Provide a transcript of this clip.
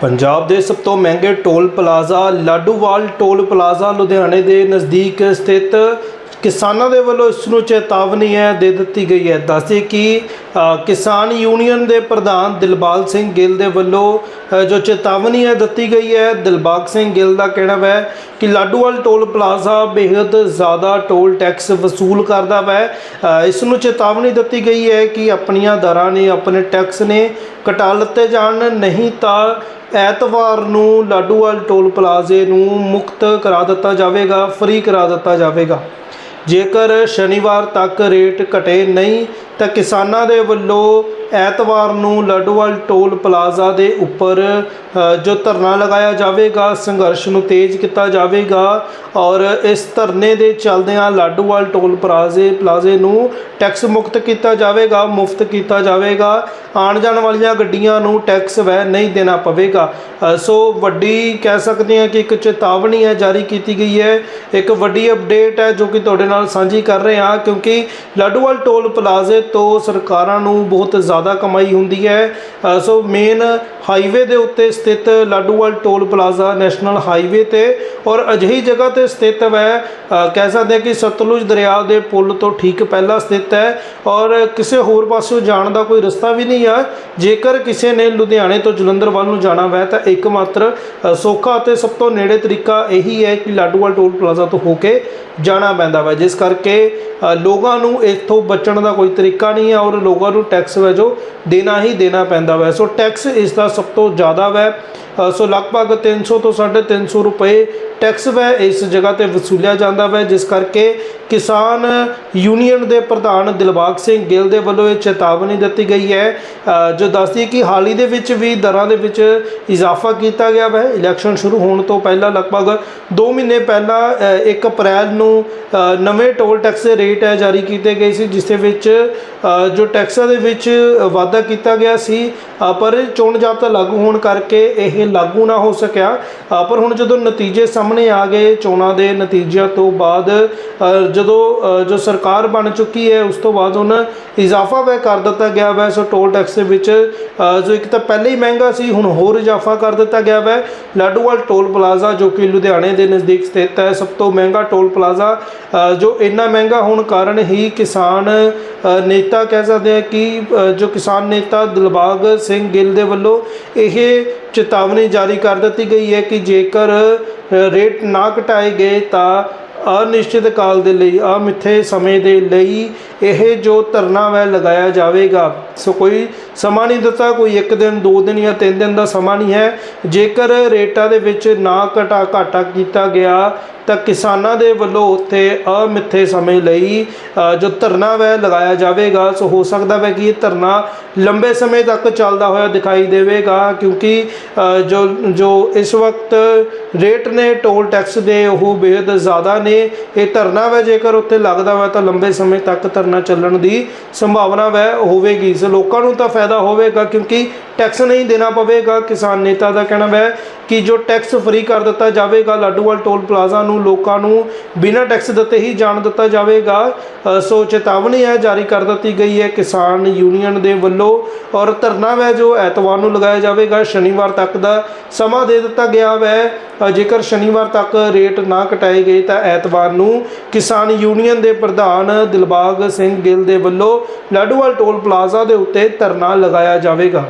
ਪੰਜਾਬ ਦੇ ਸਭ ਤੋਂ ਮਹਿੰਗੇ toll plaza Ladhowal toll plaza ਲੁਧਿਆਣੇ ਦੇ ਨਜ਼ਦੀਕ ਸਥਿਤ ਕਿਸਾਨਾਂ ਦੇ ਵੱਲੋਂ ਇਸ ਨੂੰ ਚੇਤਾਵਨੀ ਹੈ, ਦੇ ਦਿੱਤੀ ਗਈ ਹੈ। ਦੱਸਦੇ ਕਿ ਕਿਸਾਨ ਯੂਨੀਅਨ ਦੇ ਪ੍ਰਧਾਨ ਦਿਲਬਾਗ ਸਿੰਘ ਗਿੱਲ ਦੇ ਵੱਲੋਂ ਜੋ ਚੇਤਾਵਨੀ ਹੈ, ਦਿੱਤੀ ਗਈ ਹੈ। ਦਿਲਬਾਗ ਸਿੰਘ ਗਿੱਲ ਦਾ ਕਹਿਣਾ ਹੈ ਕਿ ਲਾਡੂਵਾਲ ਟੋਲ ਪਲਾਜ਼ਾ ਬੇहद ਜ਼ਿਆਦਾ ਟੋਲ ਟੈਕਸ ਵਸੂਲ ਕਰਦਾ ਹੈ ਇਸ ਨੂੰ ਚੇਤਾਵਨੀ ਦਿੱਤੀ ਗਈ ਹੈ ਕਿ ਆਪਣੀਆਂ ਦਰਾਂ ਨੇ ਆਪਣੇ ਟੈਕਸ ਨੇ ਘਟਾ ਲਿੱਤੇ ਜਾਣ, ਨਹੀਂ ਤਾਂ ਐਤਵਾਰ ਨੂੰ ਲਾਡੂਵਾਲ ਟੋਲ ਪਲਾਜ਼ੇ ਨੂੰ ਮੁਕਤ ਕਰਾ ਦਿੱਤਾ ਜਾਵੇਗਾ, ਫ੍ਰੀ ਕਰਾ ਦਿੱਤਾ ਜਾਵੇਗਾ। ਜੇਕਰ ਸ਼ਨੀਵਾਰ ਤੱਕ ਰੇਟ ਘਟੇ ਨਹੀਂ ਤਾਂ ਕਿਸਾਨਾਂ ਦੇ ਵੱਲੋਂ ਐਤਵਾਰ ਨੂੰ ਲਾਡੂਵਾਲ ਟੋਲ ਪਲਾਜ਼ਾ ਦੇ ਉੱਪਰ ਜੋ ਧਰਨਾ ਲਗਾਇਆ ਜਾਵੇਗਾ, ਸੰਘਰਸ਼ ਨੂੰ ਤੇਜ਼ ਕੀਤਾ ਜਾਵੇਗਾ ਔਰ ਇਸ ਧਰਨੇ ਦੇ ਚੱਲਦਿਆਂ ਲਾਡੂਵਾਲ ਟੋਲ ਪਲਾਜ਼ੇ ਪਲਾਜ਼ੇ ਨੂੰ ਟੈਕਸ ਮੁਕਤ ਕੀਤਾ ਜਾਵੇਗਾ, ਮੁਫਤ ਕੀਤਾ ਜਾਵੇਗਾ। ਆਉਣ ਜਾਣ ਵਾਲੀਆਂ ਗੱਡੀਆਂ ਨੂੰ ਟੈਕਸ ਵੈ ਨਹੀਂ ਦੇਣਾ ਪਵੇਗਾ। ਸੋ ਵੱਡੀ ਕਹਿ ਸਕਦੇ ਹਾਂ ਕਿ ਇੱਕ ਚੇਤਾਵਨੀ ਹੈ ਜਾਰੀ ਕੀਤੀ ਗਈ ਹੈ। ਇੱਕ ਵੱਡੀ ਅਪਡੇਟ ਹੈ ਜੋ ਕਿ ਤੁਹਾਡੇ ਨਾਲ ਸਾਂਝੀ ਕਰ ਰਹੇ ਹਾਂ ਕਿਉਂਕਿ ਲਾਡੂਵਾਲ ਟੋਲ ਪਲਾਜ਼ੇ ਤੋਂ ਸਰਕਾਰਾਂ ਨੂੰ ਬਹੁਤ ਜ਼ਿਆਦਾ ਕਮਾਈ ਹੁੰਦੀ ਹੈ। ਸੋ ਮੇਨ ਹਾਈਵੇ ਦੇ ਉੱਤੇ ਸਥਿਤ Ladhowal toll plaza national highway ਤੇ ਔਰ ਅਜਿਹੀ ਜਗ੍ਹਾ ਤੇ ਸਥਿਤ ਹੈ ਕਹਿ ਸਕਦੇ ਹਾਂ ਕਿ ਸਤਲੁਜ ਦਰਿਆ ਦੇ ਪੁਲ ਤੋਂ ਠੀਕ ਪਹਿਲਾਂ ਸਥਿਤ ਹੈ। ਔਰ ਕਿਸੇ ਹੋਰ ਪਾਸਿਓਂ ਜਾਣ ਦਾ ਕੋਈ ਰਸਤਾ ਵੀ ਨਹੀਂ ਆ। ਜੇਕਰ ਕਿਸੇ ਨੇ ਲੁਧਿਆਣੇ ਤੋਂ ਜਲੰਧਰ ਵੱਲ ਨੂੰ ਜਾਣਾ ਹੈ ਤਾਂ ਇੱਕ ਮਾਤਰ ਸੌਖਾ ਅਤੇ ਸਭ ਤੋਂ ਨੇੜੇ ਤਰੀਕਾ ਇਹੀ ਹੈ ਕਿ ਲਾਡੂਵਾਲ ਟੋਲ ਪਲਾਜ਼ਾ ਤੋਂ ਹੋ ਕੇ ਜਾਣਾ ਪੈਂਦਾ ਵਾ। ਜਿਸ ਕਰਕੇ ਲੋਕਾਂ ਨੂੰ ਇੱਥੋਂ ਬਚਣ ਦਾ ਕੋਈ ਤਰੀਕਾ ਨਹੀਂ ਹੈ ਔਰ ਲੋਕਾਂ ਨੂੰ ਟੈਕਸ ਵਜੋਂ ਦੇਣਾ ਹੀ ਦੇਣਾ ਪੈਂਦਾ ਵੈ। ਸੋ ਟੈਕਸ ਇਸ ਦਾ ਸਭ ਤੋਂ ਜ਼ਿਆਦਾ ਵੈ। ਸੋ ਲਗਭਗ 300 ਤੋਂ 350 ਰੁਪਏ ਟੈਕਸ ਵੈ ਇਸ ਜਗ੍ਹਾ ਤੇ ਵਸੂਲਿਆ ਜਾਂਦਾ ਵੈ ਜਿਸ ਕਰਕੇ ਕਿਸਾਨ ਯੂਨੀਅਨ ਦੇ ਪ੍ਰਧਾਨ ਦਿਲਬਾਗ ਸਿੰਘ ਗਿੱਲ ਦੇ ਵੱਲੋਂ ਇਹ ਚੇਤਾਵਨੀ ਦਿੱਤੀ ਗਈ ਹੈ ਜੋ ਦੱਸਦੀ ਕਿ ਹਾਲ ਹੀ ਦੇ ਵਿੱਚ ਵੀ ਦਰਾਂ ਦੇ ਵਿੱਚ ਇਜ਼ਾਫਾ ਕੀਤਾ ਗਿਆ ਵੈ। ਇਲੈਕਸ਼ਨ ਸ਼ੁਰੂ ਹੋਣ ਤੋਂ ਪਹਿਲਾਂ ਲਗਭਗ 2 ਮਹੀਨੇ ਪਹਿਲਾਂ ਅ, 1 ਅਪ੍ਰੈਲ ਨੂੰ ਨਵੇਂ ਟੋਲ ਟੈਕਸ ਦੇ ਰੇਟ ਹੈ ਜਾਰੀ ਕੀਤੇ ਗਏ ਸੀ ਜਿਸ ਦੇ ਵਿੱਚ ਜੋ ਟੈਕਸਾਂ ਦੇ ਵਿੱਚ ਵਾਧਾ ਕੀਤਾ ਗਿਆ ਸੀ ਪਰ ਚੋਣ ਜ਼ਾਬਤਾ ਲਾਗੂ ਹੋਣ ਕਰਕੇ ਇਹ ਲਾਗੂ ਨਾ ਹੋ ਸਕਿਆ। ਪਰ ਹੁਣ ਜਦੋਂ ਨਤੀਜੇ ਸਾਹਮਣੇ ਆ ਗਏ, ਚੋਣਾਂ ਦੇ ਨਤੀਜਿਆਂ ਤੋਂ ਬਾਅਦ ਜਦੋਂ ਜੋ ਸਰਕਾਰ ਬਣ ਚੁੱਕੀ ਹੈ, ਉਸ ਤੋਂ ਬਾਅਦ ਹੁਣ ਇਜ਼ਾਫਾ ਵੈ ਕਰ ਦਿੱਤਾ ਗਿਆ ਵੈ। ਸੋ ਟੋਲ ਟੈਕਸ ਦੇ ਵਿੱਚ ਜੋ ਇੱਕ ਤਾਂ ਪਹਿਲੇ ਹੀ ਮਹਿੰਗਾ ਸੀ, ਹੁਣ ਹੋਰ ਇਜ਼ਾਫਾ ਕਰ ਦਿੱਤਾ ਗਿਆ ਵੈ। ਲਾਡੂਵਾਲ ਟੋਲ ਪਲਾਜ਼ਾ, ਜੋ ਕਿ ਲੁਧਿਆਣੇ ਦੇ ਨਜ਼ਦੀਕ ਸਥਿਤ ਹੈ, ਸਭ ਤੋਂ ਮਹਿੰਗਾ ਟੋਲ ਪਲਾਜ਼ਾ ਜੋ ਇੰਨਾ ਮਹਿੰਗਾ ਹੋਣ ਕਾਰਨ ਹੀ ਕਿਸਾਨ ਨੇਤਾ ਕਹਿ ਸਕਦੇ ਆ ਕਿ ਜੋ ਕਿਸਾਨ ਨੇਤਾ ਦਿਲਬਾਗ ਸਿੰਘ ਗਿੱਲ ਦੇ ਵੱਲੋਂ ਇਹ ਚੇਤਾਵਨੀ ਜਾਰੀ ਕਰ ਦਿੱਤੀ ਗਈ ਹੈ ਕਿ ਜੇਕਰ ਰੇਟ ਨਾ ਘਟਾਏ ਗਏ ਤਾਂ ਅਨਿਸ਼ਚਿਤ ਕਾਲ ਦੇ ਲਈ, ਅਮਿੱਥੇ ਸਮੇਂ ਦੇ ਲਈ ਇਹ ਜੋ ਧਰਨਾ ਹੈ ਲਗਾਇਆ ਜਾਵੇਗਾ। ਸੋ ਕੋਈ ਸਮਾਂ ਨਹੀਂ ਦਿੱਤਾ, ਕੋਈ ਇੱਕ ਦਿਨ, ਦੋ ਦਿਨ ਜਾਂ ਤਿੰਨ ਦਿਨ ਦਾ ਸਮਾਂ ਨਹੀਂ ਹੈ। ਜੇਕਰ ਰੇਟਾਂ ਦੇ ਵਿੱਚ ਨਾ ਘਟਾ ਘਾਟਾ ਕੀਤਾ ਗਿਆ, ਤਾਂ ਕਿਸਾਨਾਂ ਦੇ ਵੱਲੋਂ ਉੱਥੇ ਅਮਿੱਥੇ ਸਮੇਂ ਲਈ ਜੋ ਧਰਨਾ ਵੈ, ਲਗਾਇਆ ਜਾਵੇਗਾ। ਸੋ ਹੋ ਸਕਦਾ ਹੈ ਕਿ ਇਹ ਧਰਨਾ ਲੰਬੇ ਸਮੇਂ ਤੱਕ ਚੱਲਦਾ ਹੋਇਆ ਦਿਖਾਈ ਦੇਵੇਗਾ, ਕਿਉਂਕਿ ਜੋ ਜੋ ਇਸ ਵਕਤ ਰੇਟ ਨੇ, ਟੋਲ ਟੈਕਸ ਦੇ ਉਹ ਬੇहद ਜ਼ਿਆਦਾ ਨੇ। ਇਹ ਧਰਨਾ ਵੈ, ਜੇਕਰ ਉੱਥੇ ਲੱਗਦਾ ਹੋਇਆ ਤਾਂ ਲੰਬੇ ਸਮੇਂ ਤੱਕ ਧਰਨਾ ਚੱਲਣ ਦੀ ਸੰਭਾਵਨਾ ਵੈ ਹੋਵੇਗੀ। ਸੋ ਲੋਕਾਂ ਨੂੰ ਤਾਂ ਫਾਇਦਾ ਹੋਵੇਗਾ ਕਿਉਂਕਿ ਟੈਕਸ ਨਹੀਂ ਦੇਣਾ ਪਵੇਗਾ। ਕਿਸਾਨ ਨੇਤਾ ਦਾ ਕਹਿਣਾ ਹੈ ਕਿ ਜੋ ਟੈਕਸ ਫ੍ਰੀ ਕਰ ਦਿੱਤਾ ਜਾਵੇਗਾ, ਲਾਡੂਵਾਲ ਟੋਲ ਪਲਾਜ਼ਾ ਨੂੰ ਲੋਕਾਂ ਨੂੰ ਬਿਨਾਂ ਟੈਕਸ ਦਿੱਤੇ ਹੀ ਜਾਣ ਦਿੱਤਾ ਜਾਵੇਗਾ। ਸੋ ਚੇਤਾਵਨੀ ਹੈ ਜਾਰੀ ਕਰ ਦਿੱਤੀ ਗਈ ਹੈ ਕਿਸਾਨ ਯੂਨੀਅਨ ਦੇ ਵੱਲੋਂ ਔਰ ਧਰਨਾ ਹੈ ਜੋ ਐਤਵਾਰ ਨੂੰ ਲਗਾਇਆ ਜਾਵੇਗਾ। ਸ਼ਨੀਵਾਰ ਤੱਕ ਦਾ ਸਮਾਂ ਦੇ ਦਿੱਤਾ ਗਿਆ ਹੈ ਜੇਕਰ ਸ਼ਨੀਵਾਰ ਤੱਕ ਰੇਟ ਨਾ ਘਟਾਏ ਗਏ ਤਾਂ ਐਤਵਾਰ ਨੂੰ ਕਿਸਾਨ ਯੂਨੀਅਨ ਦੇ ਪ੍ਰਧਾਨ ਦਿਲਬਾਗ ਸਿੰਘ ਗਿੱਲ ਦੇ ਵੱਲੋਂ ਲਾਡੂਵਾਲ ਟੋਲ ਪਲਾਜ਼ਾ ਦੇ ਉੱਤੇ ਧਰਨਾ ਲਗਾਇਆ ਜਾਵੇਗਾ।